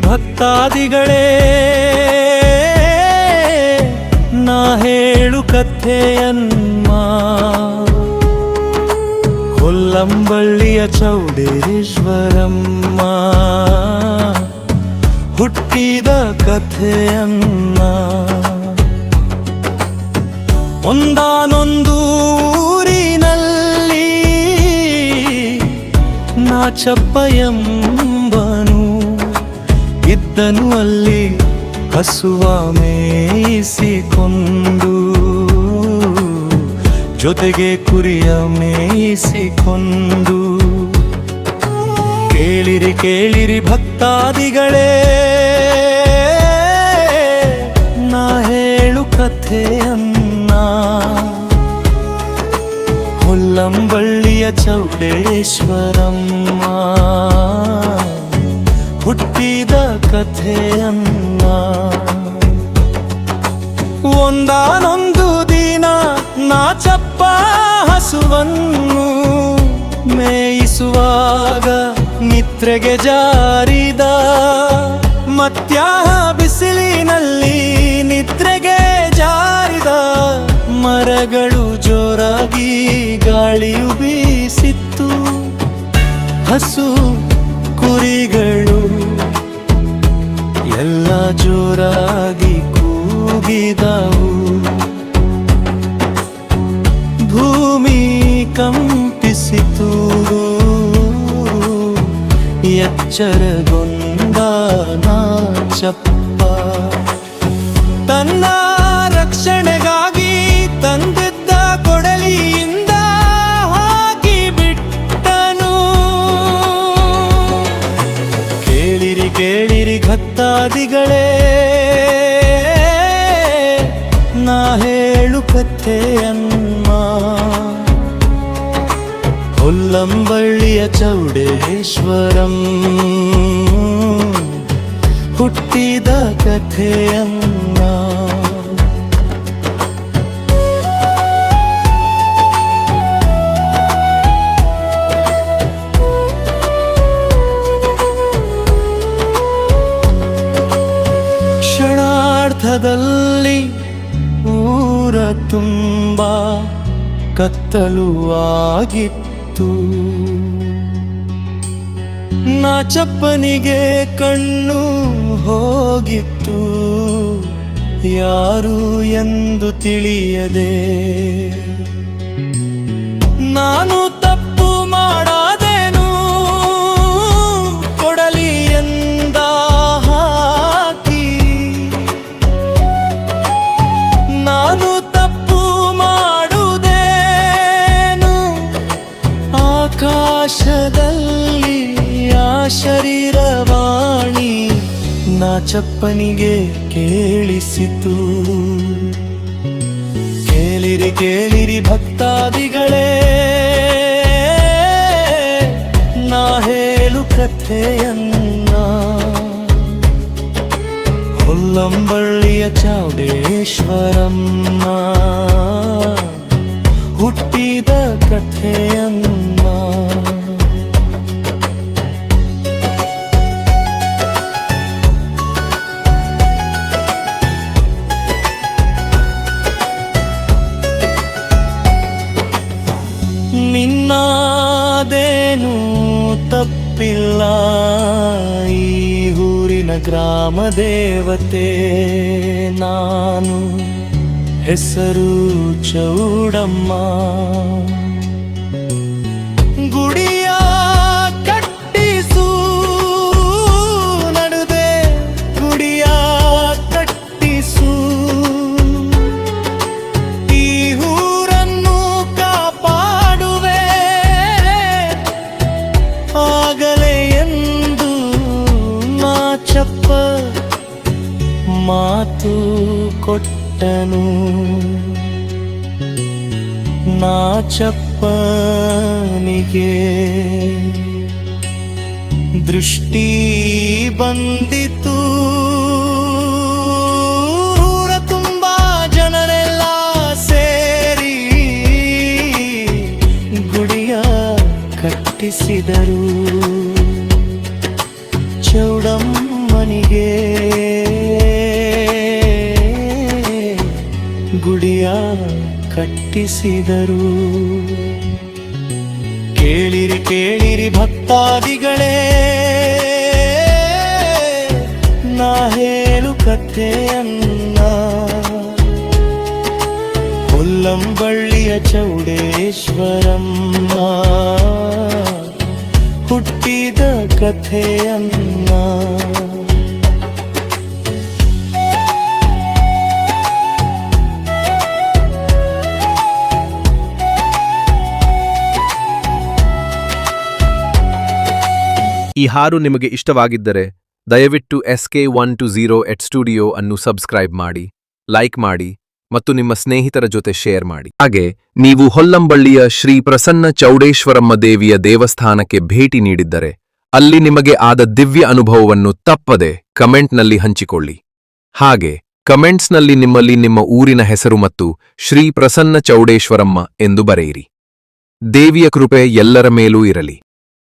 ಭಕ್ತಾದಿಗಳೇ ನಾ ಹೇಳು ಕಥೆಯನ್ಮ. ಕೊಲ್ಲಂಬಳ್ಳಿಯ ಚೌಡೇಶ್ವರಮ್ಮ ಹುಟ್ಟಿದ ಕಥೆಯನ್ನ. ಒಂದಾನೊಂದು ಊರಿನಲ್ಲಿ ನಾ ಎಂಬನು ಇದ್ದನು ಅಲ್ಲಿ ಹಸುವ ಮೇಯಿಸಿಕೊಂಡು, ಜೊತೆಗೆ ಕುರಿಯ ಮೇಯಿಸಿಕೊಂಡು. ಕೇಳಿರಿ ಕೇಳಿರಿ ಭಕ್ತಾದಿಗಳೇ, ನಾ ಹೇಳು ಕಥೆಯನ್ನ. ಹೊಲ್ಲಂಬಳ್ಳಿಯ ಚೌಡೇಶ್ವರಮ್ಮ. ಹುಟ್ಟಿದ ಕಥೆಯನ್ನ ಒಂದಾನೊಂದು ದಿನ ನಾ ಚಪ್ಪ ಹಸುವನ್ನು ಮೇಯಿಸುವಾಗ ನಿತ್ರೆಗೆ ಜಾರಿದ ಮತ್ಯಾಹ ಬಿಸಿಲಿನಲ್ಲಿ ನಿದ್ರೆಗೆ ಜಾರಿದ ಮರಗಳು ಜೋರಾಗಿ ಗಾಳಿಯು ಬೀಸಿತ್ತು ಹಸು ಕುರಿಗಳು ಜೋರಾಗಿ ಕೂಗಿದವು ಭೂಮಿ ಕಂಪಿಸಿತು ಎಚ್ಚರಗೊಂಡ ನಾಚಪ್ಪ ತನ್ನ ಕೇಳಿರಿ ಭಕ್ತಾದಿಗಳೇ ನಾ ಹೇಳು ಕಥೆಯನ್ನ. ಹುಲ್ಲಂಬಳ್ಳಿಯ ಚೌಡೇಶ್ವರಂ ಹುಟ್ಟಿದ ಕಥೆಯನ್ನ. ಊರ ತುಂಬ ಕತ್ತಲು ಆಗಿತ್ತು. ನಾಚಪ್ಪನಿಗೆ ಕಣ್ಣು ಹೋಗಿತ್ತು. ಯಾರು ಎಂದು ತಿಳಿಯದೆ. ನಾನು ಶರೀರವಾಣಿ ನಾಚಪ್ಪನಿಗೆ ಕೇಳಿಸಿತು. ಕೇಳಿರಿ ಕೇಳಿರಿ ಭಕ್ತಾದಿಗಳೇ ನಾ ಹೇಳು ಕಥೆಯನ್ನ. ಹುಲ್ಲಂಬಳ್ಳಿಯ ಚೌಡೇಶ್ವರಮ್ಮ ತಪ್ಪಿಲ್ಲ ಈ ಊರಿನ ಗ್ರಾಮ ದೇವತೆ ನಾನು ಹೆಸರು ಚೌಡಮ್ಮ. ಕೊಟ್ಟನು. ನಾಚಪ್ಪನಿಗೆ ದೃಷ್ಟಿ ಬಂದಿತು. ತುಂಬ ಜನರೆಲ್ಲ ಸೇರಿ ಗುಡಿಯ ಕಟ್ಟಿಸಿದರು. ಚೌಡಮ್ಮನಿಗೆ ಕಟ್ಟಿಸಿದರು. ಕೇಳಿರಿ ಕೇಳಿರಿ ಭಕ್ತಾದಿಗಳೇ ನಾ ಹೇಳು ಕಥೆಯನ್ನ. ಕೊಲ್ಲಂಬಳ್ಳಿಯ ಚೌಡೇಶ್ವರಮ್ಮ ಹುಟ್ಟಿದ ಕಥೆಯನ್ನ. ಈ ಹಾಡು ನಿಮಗೆ ಇಷ್ಟವಾಗಿದ್ದರೆ, ದಯವಿಟ್ಟು S K one two zero eight studio ಅನ್ನು ಸಬ್ಸ್ಕ್ರೈಬ್ ಮಾಡಿ ಲೈಕ್ ಮಾಡಿ, ಮತ್ತು ನಿಮ್ಮ ಸ್ನೇಹಿತರ ಜೊತೆ ಶೇರ್ ಮಾಡಿ. ಹಾಗೆ, ನೀವು ಹೊಲ್ಲಂಬಳ್ಳಿಯ ಶ್ರೀ ಪ್ರಸನ್ನ ಚೌಡೇಶ್ವರಮ್ಮ ದೇವಿಯ ದೇವಸ್ಥಾನಕ್ಕೆ ಭೇಟಿ ನೀಡಿದ್ದರೆ, ಅಲ್ಲಿ ನಿಮಗೆ ಆದ ದಿವ್ಯ ಅನುಭವವನ್ನು ತಪ್ಪದೆ ಕಮೆಂಟ್ನಲ್ಲಿ ಹಂಚಿಕೊಳ್ಳಿ. ಹಾಗೆ, ಕಮೆಂಟ್ಸ್ನಲ್ಲಿ ನಿಮ್ಮಲ್ಲಿ ನಿಮ್ಮ ಊರಿನ ಹೆಸರು ಮತ್ತು ಶ್ರೀ ಪ್ರಸನ್ನ ಚೌಡೇಶ್ವರಮ್ಮ ಎಂದು ಬರೆಯಿರಿ. ದೇವಿಯ ಕೃಪೆ ಎಲ್ಲರ ಮೇಲೂ ಇರಲಿ.